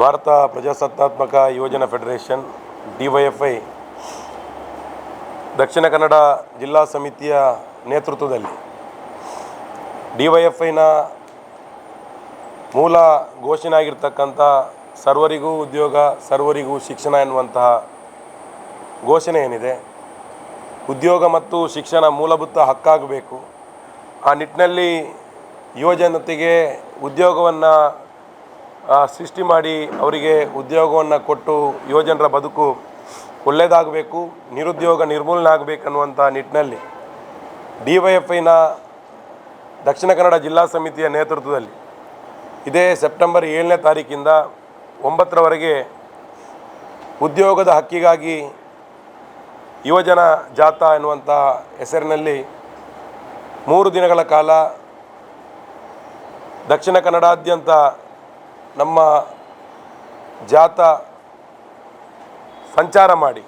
ಭಾರತ ಪ್ರಜಾಸತ್ತಾತ್ಮಕ ಯುವಜನ federation, D Dakshina Kannada ಜಿಲ್ಲಾ ಸಮಿತಿಯ ನೇತೃತ್ವದಲ್ಲಿ ಡಿ ವೈ ಎಫ್ ಐನ ಮೂಲ ಘೋಷಣೆ ಆಗಿರ್ತಕ್ಕಂಥ ಸರ್ವರಿಗೂ ಉದ್ಯೋಗ, ಸರ್ವರಿಗೂ ಶಿಕ್ಷಣ ಎನ್ನುವಂತಹ ಘೋಷಣೆ ಏನಿದೆ? ಉದ್ಯೋಗ ಮತ್ತು ಶಿಕ್ಷಣ ಮೂಲಭೂತ ಹಕ್ಕಾಗಬೇಕು. ಆ ನಿಟ್ಟಿನಲ್ಲಿ ಯುವಜನತೆಗೆ ಉದ್ಯೋಗವನ್ನು ಸೃಷ್ಟಿ ಮಾಡಿ ಅವರಿಗೆ ಉದ್ಯೋಗವನ್ನು ಕೊಟ್ಟು ಯುವಜನರ ಬದುಕು ಒಳ್ಳೆಯದಾಗಬೇಕು ನಿರುದ್ಯೋಗ ನಿರ್ಮೂಲನೆ ಆಗಬೇಕನ್ನುವಂಥ ನಿಟ್ಟಿನಲ್ಲಿ ಡಿ ವೈ ಎಫ್ ಐನ ದಕ್ಷಿಣ ಕನ್ನಡ ಜಿಲ್ಲಾ ಸಮಿತಿಯ ನೇತೃತ್ವದಲ್ಲಿ ಇದೇ ಸೆಪ್ಟೆಂಬರ್ ಏಳನೇ ತಾರೀಕಿಂದ ಒಂಬತ್ತರವರೆಗೆ ಉದ್ಯೋಗದ ಹಕ್ಕಿಗಾಗಿ ಯುವಜನ ಜಾಥಾ ಎನ್ನುವಂಥ ಹೆಸರಿನಲ್ಲಿ ಮೂರು ದಿನಗಳ ಕಾಲ ದಕ್ಷಿಣ ಕನ್ನಡಾದ್ಯಂತ ನಮ್ಮ ಜಾಥಾ ಸಂಚಾರ ಮಾಡಿ.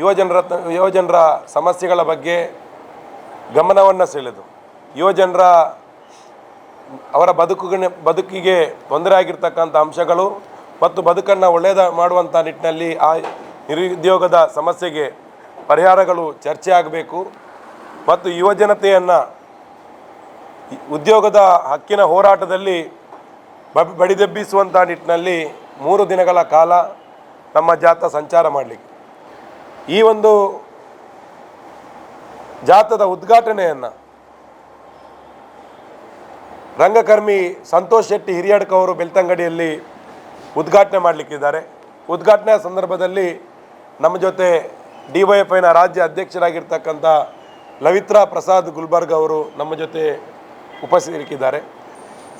ಯುವಜನರ ಯುವಜನರ ಸಮಸ್ಯೆಗಳ ಬಗ್ಗೆ ಗಮನವನ್ನು ಸೆಳೆದು. ಯುವಜನರ ಅವರ ಬದುಕು ಬದುಕಿಗೆ ತೊಂದರೆ ಆಗಿರ್ತಕ್ಕಂಥ ಅಂಶಗಳು ಮತ್ತು ಬದುಕನ್ನು ಒಳ್ಳೆಯದ ಮಾಡುವಂಥ ನಿಟ್ಟಿನಲ್ಲಿ ಆ ನಿರುದ್ಯೋಗದ ಸಮಸ್ಯೆಗೆ ಪರಿಹಾರಗಳು ಚರ್ಚೆ ಆಗಬೇಕು ಮತ್ತು ಯುವಜನತೆಯನ್ನು ಉದ್ಯೋಗದ ಹಕ್ಕಿನ ಹೋರಾಟದಲ್ಲಿ ಬಡಿದೆಬ್ಬಿಸುವಂಥ ನಿಟ್ಟಿನಲ್ಲಿ ಮೂರು ದಿನಗಳ ಕಾಲ ನಮ್ಮ ಜಾಥಾ ಸಂಚಾರ ಮಾಡಲಿಕ್ಕೆ. ಈ ಒಂದು ಜಾಥದ ಉದ್ಘಾಟನೆಯನ್ನು ರಂಗಕರ್ಮಿ ಸಂತೋಷ್ ಶೆಟ್ಟಿ ಹಿರಿಯಡ್ಕ ಅವರು ಬೆಳ್ತಂಗಡಿಯಲ್ಲಿ ಉದ್ಘಾಟನೆ ಮಾಡಲಿಕ್ಕಿದ್ದಾರೆ. ಉದ್ಘಾಟನೆಯ ಸಂದರ್ಭದಲ್ಲಿ ನಮ್ಮ ಜೊತೆ ಡಿ ವೈ ಎಫ್ ಐನ ರಾಜ್ಯ ಅಧ್ಯಕ್ಷರಾಗಿರ್ತಕ್ಕಂಥ ಲವಿತ್ರಾ ಪ್ರಸಾದ್ ಗುಲ್ಬರ್ಗ್ ಅವರು ನಮ್ಮ ಜೊತೆ ಉಪಸ್ಥಿತರಿದ್ದಾರೆ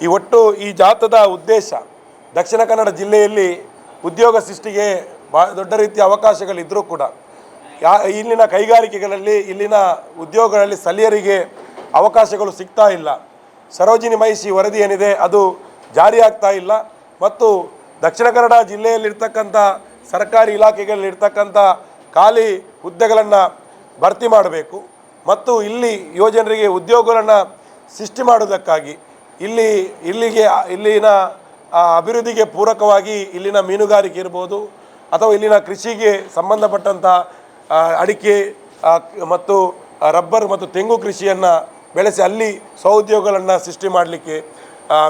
ಈ ಒಟ್ಟು ಈ ಜಾಥದ ಉದ್ದೇಶ ದಕ್ಷಿಣ ಕನ್ನಡ ಜಿಲ್ಲೆಯಲ್ಲಿ ಉದ್ಯೋಗ ಸೃಷ್ಟಿಗೆ ಭಾಳ ದೊಡ್ಡ ರೀತಿಯ ಅವಕಾಶಗಳಿದ್ದರೂ ಕೂಡ, ಯಾ ಇಲ್ಲಿನ ಕೈಗಾರಿಕೆಗಳಲ್ಲಿ, ಇಲ್ಲಿನ ಉದ್ಯೋಗಗಳಲ್ಲಿ ಸ್ಥಳೀಯರಿಗೆ ಅವಕಾಶಗಳು ಸಿಗ್ತಾ ಇಲ್ಲ. ಸರೋಜಿನಿ ಮಹಿಷಿ ವರದಿ ಏನಿದೆ ಅದು ಜಾರಿಯಾಗ್ತಾ ಇಲ್ಲ. ಮತ್ತು ದಕ್ಷಿಣ ಕನ್ನಡ ಜಿಲ್ಲೆಯಲ್ಲಿರ್ತಕ್ಕಂಥ ಸರ್ಕಾರಿ ಇಲಾಖೆಗಳಲ್ಲಿರ್ತಕ್ಕಂಥ ಖಾಲಿ ಹುದ್ದೆಗಳನ್ನು ಭರ್ತಿ ಮಾಡಬೇಕು. ಮತ್ತು ಇಲ್ಲಿ ಯುವಜನರಿಗೆ ಉದ್ಯೋಗಗಳನ್ನು ಸೃಷ್ಟಿ ಮಾಡೋದಕ್ಕಾಗಿ ಇಲ್ಲಿ, ಇಲ್ಲಿಗೆ, ಇಲ್ಲಿನ ಅಭಿವೃದ್ಧಿಗೆ ಪೂರಕವಾಗಿ ಇಲ್ಲಿನ ಮೀನುಗಾರಿಕೆ ಇರ್ಬೋದು, ಅಥವಾ ಇಲ್ಲಿನ ಕೃಷಿಗೆ ಸಂಬಂಧಪಟ್ಟಂಥ ಅಡಿಕೆ ಮತ್ತು ರಬ್ಬರ್ ಮತ್ತು ತೆಂಗು ಕೃಷಿಯನ್ನು ಬೆಳೆಸಿ ಅಲ್ಲಿ ಸ್ವಉದ್ಯೋಗಗಳನ್ನು ಸೃಷ್ಟಿ ಮಾಡಲಿಕ್ಕೆ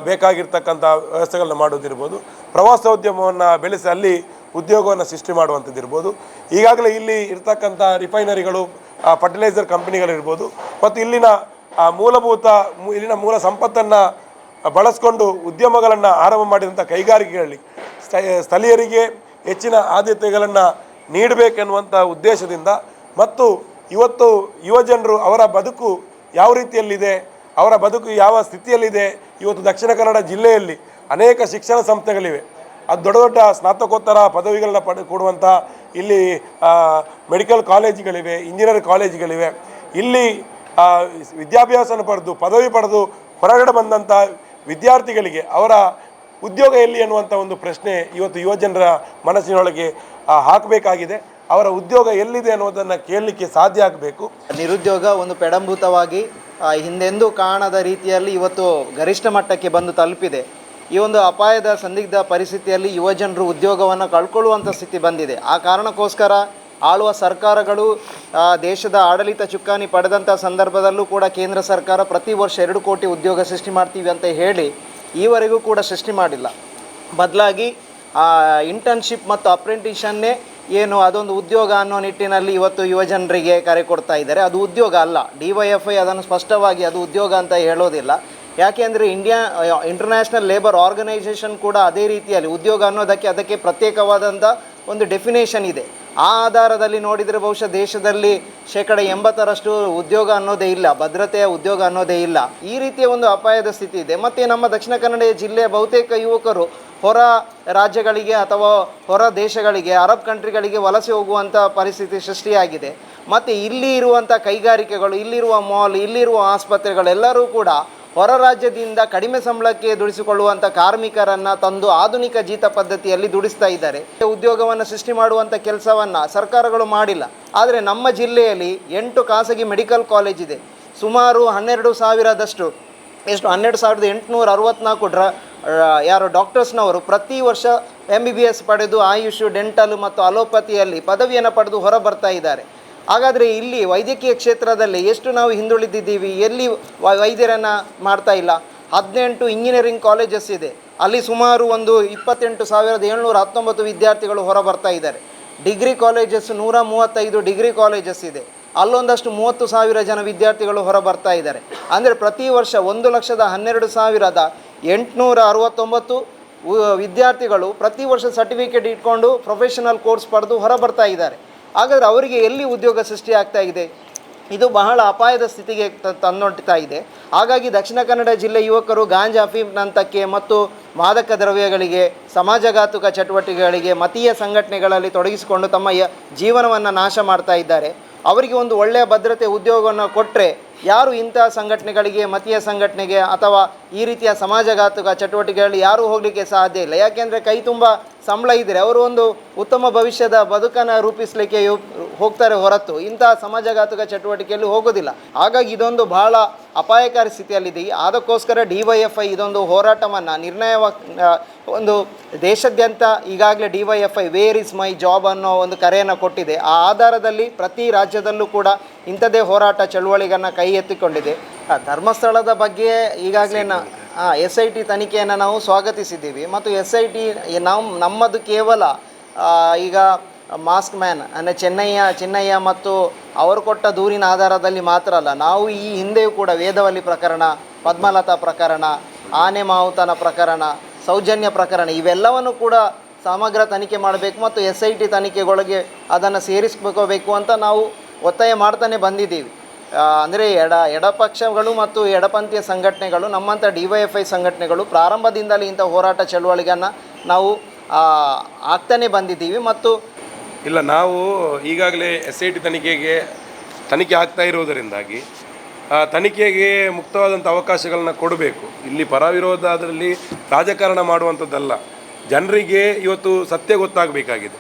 ಬೇಕಾಗಿರ್ತಕ್ಕಂಥ ವ್ಯವಸ್ಥೆಗಳನ್ನ ಮಾಡೋದಿರ್ಬೋದು ಪ್ರವಾಸೋದ್ಯಮವನ್ನು ಬೆಳೆಸಿ ಅಲ್ಲಿ ಉದ್ಯೋಗವನ್ನು ಸೃಷ್ಟಿ ಮಾಡುವಂಥದ್ದಿರ್ಬೋದು. ಈಗಾಗಲೇ ಇಲ್ಲಿ ಇರ್ತಕ್ಕಂಥ ರಿಫೈನರಿಗಳು ಫರ್ಟಿಲೈಸರ್ ಕಂಪ್ನಿಗಳಿರ್ಬೋದು ಮತ್ತು ಇಲ್ಲಿನ ಆ, ಮೂಲಭೂತ ಇಲ್ಲಿನ ಮೂಲ ಸಂಪತ್ತನ್ನು ಬಳಸ್ಕೊಂಡು ಉದ್ಯಮಗಳನ್ನು ಆರಂಭ ಮಾಡಿದಂಥ ಕೈಗಾರಿಕೆಗಳಲ್ಲಿ ಸ್ಥ- ಸ್ಥಳೀಯರಿಗೆ ಹೆಚ್ಚಿನ ಆದ್ಯತೆಗಳನ್ನು ನೀಡಬೇಕೆನ್ನುವಂಥ ಉದ್ದೇಶದಿಂದ ಮತ್ತು ಇವತ್ತು ಯುವಜನರು ಅವರ ಬದುಕು ಯಾವ ರೀತಿಯಲ್ಲಿದೆ ಅವರ ಬದುಕು ಯಾವ ಸ್ಥಿತಿಯಲ್ಲಿದೆ ಇವತ್ತು ದಕ್ಷಿಣ ಕನ್ನಡ ಜಿಲ್ಲೆಯಲ್ಲಿ ಅನೇಕ ಶಿಕ್ಷಣ ಸಂಸ್ಥೆಗಳಿವೆ. ಅದು ದೊಡ್ಡ ದೊಡ್ಡ ಸ್ನಾತಕೋತ್ತರ ಪದವಿಗಳನ್ನ ಪಡೆ ಕೊಡುವಂಥ ಇಲ್ಲಿ ಮೆಡಿಕಲ್ ಕಾಲೇಜುಗಳಿವೆ ಇಂಜಿನಿಯರ್ ಕಾಲೇಜುಗಳಿವೆ. ಇಲ್ಲಿ ವಿದ್ಯಾಭ್ಯಾಸನ ಪಡೆದು, ಪದವಿ ಪಡೆದು ಹೊರಗಡೆ ಬಂದಂಥ ವಿದ್ಯಾರ್ಥಿಗಳಿಗೆ ಅವರ ಉದ್ಯೋಗ ಎಲ್ಲಿ ಎನ್ನುವಂಥ ಒಂದು ಪ್ರಶ್ನೆ ಇವತ್ತು ಯುವಜನರ ಮನಸ್ಸಿನೊಳಗೆ ಹಾಕಬೇಕಾಗಿದೆ. ಅವರ ಉದ್ಯೋಗ ಎಲ್ಲಿದೆ ಅನ್ನೋದನ್ನು ಕೇಳಲಿಕ್ಕೆ ಸಾಧ್ಯ ಆಗಬೇಕು. ನಿರುದ್ಯೋಗ ಒಂದು ಪೆಡಂಭೂತವಾಗಿ ಹಿಂದೆಂದೂ ಕಾಣದ ರೀತಿಯಲ್ಲಿ ಇವತ್ತು ಗರಿಷ್ಠ ಮಟ್ಟಕ್ಕೆ ಬಂದು ತಲುಪಿದೆ. ಈ ಒಂದು ಅಪಾಯದ ಸಂದಿಗ್ಧ ಪರಿಸ್ಥಿತಿಯಲ್ಲಿ ಯುವಜನರು ಉದ್ಯೋಗವನ್ನು ಕಳ್ಕೊಳ್ಳುವಂಥ ಸ್ಥಿತಿ ಬಂದಿದೆ. ಆ ಕಾರಣಕ್ಕೋಸ್ಕರ ಆಳುವ ಸರ್ಕಾರಗಳು ದೇಶದ ಆಡಳಿತ ಚುಕ್ಕಾಣಿ ಪಡೆದಂಥ ಸಂದರ್ಭದಲ್ಲೂ ಕೂಡ ಕೇಂದ್ರ ಸರ್ಕಾರ ಪ್ರತಿ ವರ್ಷ ಎರಡು ಕೋಟಿ ಉದ್ಯೋಗ ಸೃಷ್ಟಿ ಮಾಡ್ತೀವಿ ಅಂತ ಹೇಳಿ ಈವರೆಗೂ ಕೂಡ ಸೃಷ್ಟಿ ಮಾಡಿಲ್ಲ. ಬದಲಾಗಿ ಇಂಟರ್ನ್ಶಿಪ್ ಮತ್ತು ಅಪ್ರೆಂಟಿಷನ್ನೇ ಏನು ಅದೊಂದು ಉದ್ಯೋಗ ಅನ್ನೋ ನಿಟ್ಟಿನಲ್ಲಿ ಇವತ್ತು ಯುವಜನರಿಗೆ ಕರೆ ಕೊಡ್ತಾ ಇದ್ದಾರೆ. ಅದು ಉದ್ಯೋಗ ಅಲ್ಲ. ಡಿ ವೈ ಎಫ್ ಐ ಅದನ್ನು ಸ್ಪಷ್ಟವಾಗಿ ಅದು ಉದ್ಯೋಗ ಅಂತ ಹೇಳೋದಿಲ್ಲ. ಯಾಕೆಂದರೆ ಇಂಡಿಯಾ ಇಂಟರ್ನ್ಯಾಷನಲ್ ಲೇಬರ್ ಆರ್ಗನೈಸೇಷನ್ ಕೂಡ ಅದೇ ರೀತಿಯಲ್ಲಿ ಉದ್ಯೋಗ ಅನ್ನೋದಕ್ಕೆ ಅದಕ್ಕೆ ಪ್ರತ್ಯೇಕವಾದಂಥ ಒಂದು ಡೆಫಿನೇಷನ್ ಇದೆ. ಆ ಆಧಾರದಲ್ಲಿ ನೋಡಿದರೆ ಬಹುಶಃ ದೇಶದಲ್ಲಿ ಶೇಕಡ ಎಂಬತ್ತರಷ್ಟು ಉದ್ಯೋಗ ಅನ್ನೋದೇ ಇಲ್ಲ, ಭದ್ರತೆಯ ಉದ್ಯೋಗ ಅನ್ನೋದೇ ಇಲ್ಲ. ಈ ರೀತಿಯ ಒಂದು ಅಪಾಯದ ಸ್ಥಿತಿ ಇದೆ. ಮತ್ತು ನಮ್ಮ ದಕ್ಷಿಣ ಕನ್ನಡ ಜಿಲ್ಲೆಯ ಬಹುತೇಕ ಯುವಕರು ಹೊರ ರಾಜ್ಯಗಳಿಗೆ ಅಥವಾ ಹೊರ ದೇಶಗಳಿಗೆ, ಅರಬ್ ಕಂಟ್ರಿಗಳಿಗೆ ವಲಸೆ ಹೋಗುವಂಥ ಪರಿಸ್ಥಿತಿ ಸೃಷ್ಟಿಯಾಗಿದೆ. ಮತ್ತು ಇಲ್ಲಿ ಇರುವಂಥ ಕೈಗಾರಿಕೆಗಳು, ಇಲ್ಲಿರುವ ಮಾಲ್, ಇಲ್ಲಿರುವ ಆಸ್ಪತ್ರೆಗಳೆಲ್ಲರೂ ಕೂಡ ಹೊರ ರಾಜ್ಯದಿಂದ ಕಡಿಮೆ ಸಂಬಳಕ್ಕೆ ದುಡಿಸಿಕೊಳ್ಳುವಂಥ ಕಾರ್ಮಿಕರನ್ನು ತಂದು ಆಧುನಿಕ ಜೀತ ಪದ್ಧತಿಯಲ್ಲಿ ದುಡಿಸ್ತಾ ಇದ್ದಾರೆ. ಉದ್ಯೋಗವನ್ನು ಸೃಷ್ಟಿ ಮಾಡುವಂಥ ಕೆಲಸವನ್ನು ಸರ್ಕಾರಗಳು ಮಾಡಿಲ್ಲ. ಆದರೆ ನಮ್ಮ ಜಿಲ್ಲೆಯಲ್ಲಿ ಎಂಟು ಖಾಸಗಿ ಮೆಡಿಕಲ್ ಕಾಲೇಜ್ ಇದೆ. ಸುಮಾರು ಹನ್ನೆರಡು ಸಾವಿರದಷ್ಟು, ಎಷ್ಟು ಹನ್ನೆರಡು ಸಾವಿರದ ಎಂಟುನೂರ ಅರವತ್ನಾಲ್ಕು ಡ್ರ ಯಾರು ಡಾಕ್ಟರ್ಸ್ನವರು ಪ್ರತಿ ವರ್ಷ ಎಂ ಬಿ ಬಿ ಎಸ್ ಪಡೆದು ಆಯುಷ್, ಡೆಂಟಲ್ ಮತ್ತು ಅಲೋಪತಿಯಲ್ಲಿ ಪದವಿಯನ್ನು ಪಡೆದು ಹೊರ ಬರ್ತಾ ಇದ್ದಾರೆ. ಹಾಗಾದರೆ ಇಲ್ಲಿ ವೈದ್ಯಕೀಯ ಕ್ಷೇತ್ರದಲ್ಲಿ ಎಷ್ಟು ನಾವು ಹಿಂದುಳಿದಿದ್ದೀವಿ? ಎಲ್ಲಿ ವೈದ್ಯರನ್ನು ಮಾಡ್ತಾ ಇಲ್ಲ? ಹದಿನೆಂಟು ಇಂಜಿನಿಯರಿಂಗ್ ಕಾಲೇಜಸ್ ಇದೆ. ಅಲ್ಲಿ ಸುಮಾರು ಒಂದು ಇಪ್ಪತ್ತೆಂಟು ಸಾವಿರದ ಏಳ್ನೂರ ಹತ್ತೊಂಬತ್ತು ವಿದ್ಯಾರ್ಥಿಗಳು ಹೊರ ಬರ್ತಾ ಇದ್ದಾರೆ. ಡಿಗ್ರಿ ಕಾಲೇಜಸ್ ನೂರ ಮೂವತ್ತೈದು ಡಿಗ್ರಿ ಕಾಲೇಜಸ್ ಇದೆ. ಅಲ್ಲೊಂದಷ್ಟು ಮೂವತ್ತು ಸಾವಿರ ಜನ ವಿದ್ಯಾರ್ಥಿಗಳು ಹೊರ ಬರ್ತಾ ಇದ್ದಾರೆ. ಅಂದರೆ ಪ್ರತಿ ವರ್ಷ ಒಂದು ಲಕ್ಷದ ಹನ್ನೆರಡು ಸಾವಿರದ ಎಂಟುನೂರ ಅರವತ್ತೊಂಬತ್ತು ವಿದ್ಯಾರ್ಥಿಗಳು ಪ್ರತಿ ವರ್ಷ ಸರ್ಟಿಫಿಕೇಟ್ ಇಟ್ಕೊಂಡು ಪ್ರೊಫೆಷನಲ್ ಕೋರ್ಸ್ ಪಡೆದು ಹೊರ ಬರ್ತಾ ಇದ್ದಾರೆ. ಹಾಗಾದರೆ ಅವರಿಗೆ ಎಲ್ಲಿ ಉದ್ಯೋಗ ಸೃಷ್ಟಿ ಆಗ್ತಾ ಇದೆ? ಇದು ಬಹಳ ಅಪಾಯದ ಸ್ಥಿತಿಗೆ ತ- ತಂದೊಡ್ತಾ ಇದೆ. ಹಾಗಾಗಿ ದಕ್ಷಿಣ ಕನ್ನಡ ಜಿಲ್ಲೆ ಯುವಕರು ಗಾಂಜಾ ಅಫೀಮ್ನಂತಕ್ಕೆ ಮತ್ತು ಮಾದಕ ದ್ರವ್ಯಗಳಿಗೆ, ಸಮಾಜಘಾತುಕ ಚಟುವಟಿಕೆಗಳಿಗೆ, ಮತೀಯ ಸಂಘಟನೆಗಳಲ್ಲಿ ತೊಡಗಿಸಿಕೊಂಡು ತಮ್ಮ ಜೀವನವನ್ನು ನಾಶ ಮಾಡ್ತಾ ಇದ್ದಾರೆ. ಅವರಿಗೆ ಒಂದು ಒಳ್ಳೆಯ ಭದ್ರತೆ ಉದ್ಯೋಗವನ್ನು ಕೊಟ್ಟರೆ ಯಾರು ಇಂಥ ಸಂಘಟನೆಗಳಿಗೆ, ಮತೀಯ ಸಂಘಟನೆಗೆ ಅಥವಾ ಈ ರೀತಿಯ ಸಮಾಜಘಾತುಕ ಚಟುವಟಿಕೆಗಳಲ್ಲಿ ಯಾರೂ ಹೋಗಲಿಕ್ಕೆ ಸಾಧ್ಯ ಇಲ್ಲ. ಯಾಕೆಂದರೆ ಕೈ ತುಂಬ ಸಂಬಳ ಇದ್ದರೆ ಅವರು ಒಂದು ಉತ್ತಮ ಭವಿಷ್ಯದ ಬದುಕನ್ನು ರೂಪಿಸಲಿಕ್ಕೆ ಹೋಗ್ತಾರೆ ಹೊರತು ಇಂಥ ಸಮಾಜಘಾತುಕ ಚಟುವಟಿಕೆಯಲ್ಲಿ ಹೋಗೋದಿಲ್ಲ. ಹಾಗಾಗಿ ಇದೊಂದು ಬಹಳ ಅಪಾಯಕಾರಿ ಸ್ಥಿತಿಯಲ್ಲಿದೆ. ಅದಕ್ಕೋಸ್ಕರ ಡಿ ವೈ ಎಫ್ ಐ ಇದೊಂದು ಹೋರಾಟವನ್ನು ನಿರ್ಣಯವ ಒಂದು ದೇಶಾದ್ಯಂತ ಈಗಾಗಲೇ D Y F I where is my job ಅನ್ನೋ ಒಂದು ಕರೆಯನ್ನು ಕೊಟ್ಟಿದೆ. ಆ ಆಧಾರದಲ್ಲಿ ಪ್ರತಿ ರಾಜ್ಯದಲ್ಲೂ ಕೂಡ ಇಂಥದೇ ಹೋರಾಟ ಚಳುವಳಿಗಳನ್ನು ಕೈ ಎತ್ತಿಕೊಂಡಿದೆ. ಧರ್ಮಸ್ಥಳದ ಬಗ್ಗೆ ಈಗಾಗಲೇ ನಾ ಎಸ್ ಐ ಟಿ ತನಿಖೆಯನ್ನು ನಾವು ಸ್ವಾಗತಿಸಿದ್ದೀವಿ. ಮತ್ತು ಎಸ್ ಐ ಟಿ ನಾವು ನಮ್ಮದು ಕೇವಲ ಈಗ ಮಾಸ್ಕ್ ಮ್ಯಾನ್, ಅಂದರೆ ಚೆನ್ನಯ್ಯ ಚೆನ್ನಯ್ಯ ಮತ್ತು ಅವರು ಕೊಟ್ಟ ದೂರಿನ ಆಧಾರದಲ್ಲಿ ಮಾತ್ರ ಅಲ್ಲ, ನಾವು ಈ ಹಿಂದೆಯೂ ಕೂಡ ವೇದವಲ್ಲಿ ಪ್ರಕರಣ, ಪದ್ಮಲತಾ ಪ್ರಕರಣ, ಆನೆ ಮಾವುತನ ಪ್ರಕರಣ, ಸೌಜನ್ಯ ಪ್ರಕರಣ, ಇವೆಲ್ಲವನ್ನು ಕೂಡ ಸಮಗ್ರ ತನಿಖೆ ಮಾಡಬೇಕು ಮತ್ತು ಎಸ್ ಐ ಟಿ ತನಿಖೆಗೊಳಗೆ ಅದನ್ನು ಸೇರಿಸ್ಕೋಬೇಕು ಅಂತ ನಾವು ಒತ್ತಾಯ ಮಾಡ್ತಾನೆ ಬಂದಿದ್ದೀವಿ. ಅಂದರೆ ಎಡ, ಎಡಪಕ್ಷಗಳು ಮತ್ತು ಎಡಪಂಥೀಯ ಸಂಘಟನೆಗಳು, ನಮ್ಮಂಥ ಡಿ ವೈ ಎಫ್ ಐ ಸಂಘಟನೆಗಳು ಪ್ರಾರಂಭದಿಂದಲೇ ಇಂಥ ಹೋರಾಟ ಚಳುವಳಿಗನ್ನು ನಾವು ಆಗ್ತಾನೆ ಬಂದಿದ್ದೀವಿ ಮತ್ತು ಇಲ್ಲ, ನಾವು ಈಗಾಗಲೇ ಎಸ್ ಐ ಟಿ ತನಿಖೆಗೆ, ತನಿಖೆ ಆಗ್ತಾ ಇರುವುದರಿಂದಾಗಿ ತನಿಖೆಗೆ ಮುಕ್ತವಾದಂಥ ಅವಕಾಶಗಳನ್ನ ಕೊಡಬೇಕು. ಇಲ್ಲಿ ಪರವಿರೋಧ ಅದರಲ್ಲಿ ರಾಜಕಾರಣ ಮಾಡುವಂಥದ್ದಲ್ಲ. ಜನರಿಗೆ ಇವತ್ತು ಸತ್ಯ ಗೊತ್ತಾಗಬೇಕಾಗಿದೆ.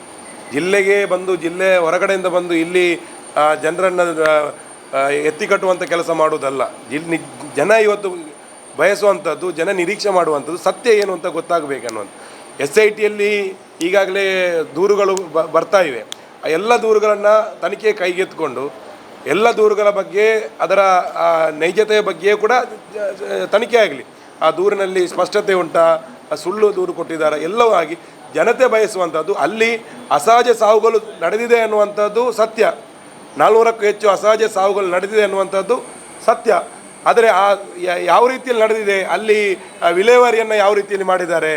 ಜಿಲ್ಲೆಗೆ ಬಂದು, ಜಿಲ್ಲೆ ಹೊರಗಡೆಯಿಂದ ಬಂದು ಇಲ್ಲಿ ಜನರನ್ನು ಎತ್ತಿ ಕಟ್ಟುವಂಥ ಕೆಲಸ ಮಾಡುವುದಲ್ಲ. ಇಲ್ಲಿ ಜನ ಇವತ್ತು ಬಯಸುವಂಥದ್ದು, ಜನ ನಿರೀಕ್ಷೆ ಮಾಡುವಂಥದ್ದು ಸತ್ಯ ಏನು ಅಂತ ಗೊತ್ತಾಗಬೇಕನ್ನುವಂಥ ಎಸ್ ಐ ಟಿಯಲ್ಲಿ ಈಗಾಗಲೇ ದೂರುಗಳು ಬ- ಬರ್ತಾ ಇವೆ. ಆ, ಎಲ್ಲ ದೂರುಗಳನ್ನು ತನಿಖೆ ಕೈಗೆತ್ತಿಕೊಂಡು, ಎಲ್ಲ ದೂರುಗಳ ಬಗ್ಗೆ, ಅದರ ನೈಜತೆಯ ಬಗ್ಗೆ ಕೂಡ ತನಿಖೆ ಆಗಲಿ. ಆ ದೂರಿನಲ್ಲಿ ಸ್ಪಷ್ಟತೆ ಉಂಟಾ ಸುಳ್ಳು ದೂರು ಕೊಟ್ಟಿದ್ದಾರೆ, ಎಲ್ಲವೂ ಆಗಿ, ಜನತೆ ಬಯಸುವಂಥದ್ದು ಅಲ್ಲಿ ಅಸಹಜ ಸಾವುಗಳು ನಡೆದಿದೆ ಅನ್ನುವಂಥದ್ದು ಸತ್ಯ. ನಾಲ್ನೂರಕ್ಕೂ ಹೆಚ್ಚು ಅಸಹಜ ಸಾವುಗಳು ನಡೆದಿದೆ ಅನ್ನುವಂಥದ್ದು ಸತ್ಯ. ಆದರೆ ಆ ಯಾವ ರೀತಿಯಲ್ಲಿ ನಡೆದಿದೆ? ಅಲ್ಲಿ ವಿಲೇವಾರಿಯನ್ನು ಯಾವ ರೀತಿಯಲ್ಲಿ ಮಾಡಿದ್ದಾರೆ?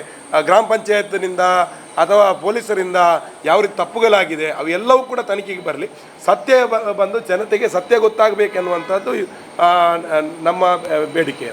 ಗ್ರಾಮ ಪಂಚಾಯತ್ನಿಂದ ಅಥವಾ ಪೊಲೀಸರಿಂದ ಯಾವ ರೀತಿ ತಪ್ಪುಗಳಾಗಿದೆ? ಅವೆಲ್ಲವೂ ಕೂಡ ತನಿಖೆಗೆ ಬರಲಿ. ಸತ್ಯ ಬಂದು ಜನತೆಗೆ ಸತ್ಯ ಗೊತ್ತಾಗಬೇಕೆನ್ನುವಂಥದ್ದು ನಮ್ಮ ಬೇಡಿಕೆ.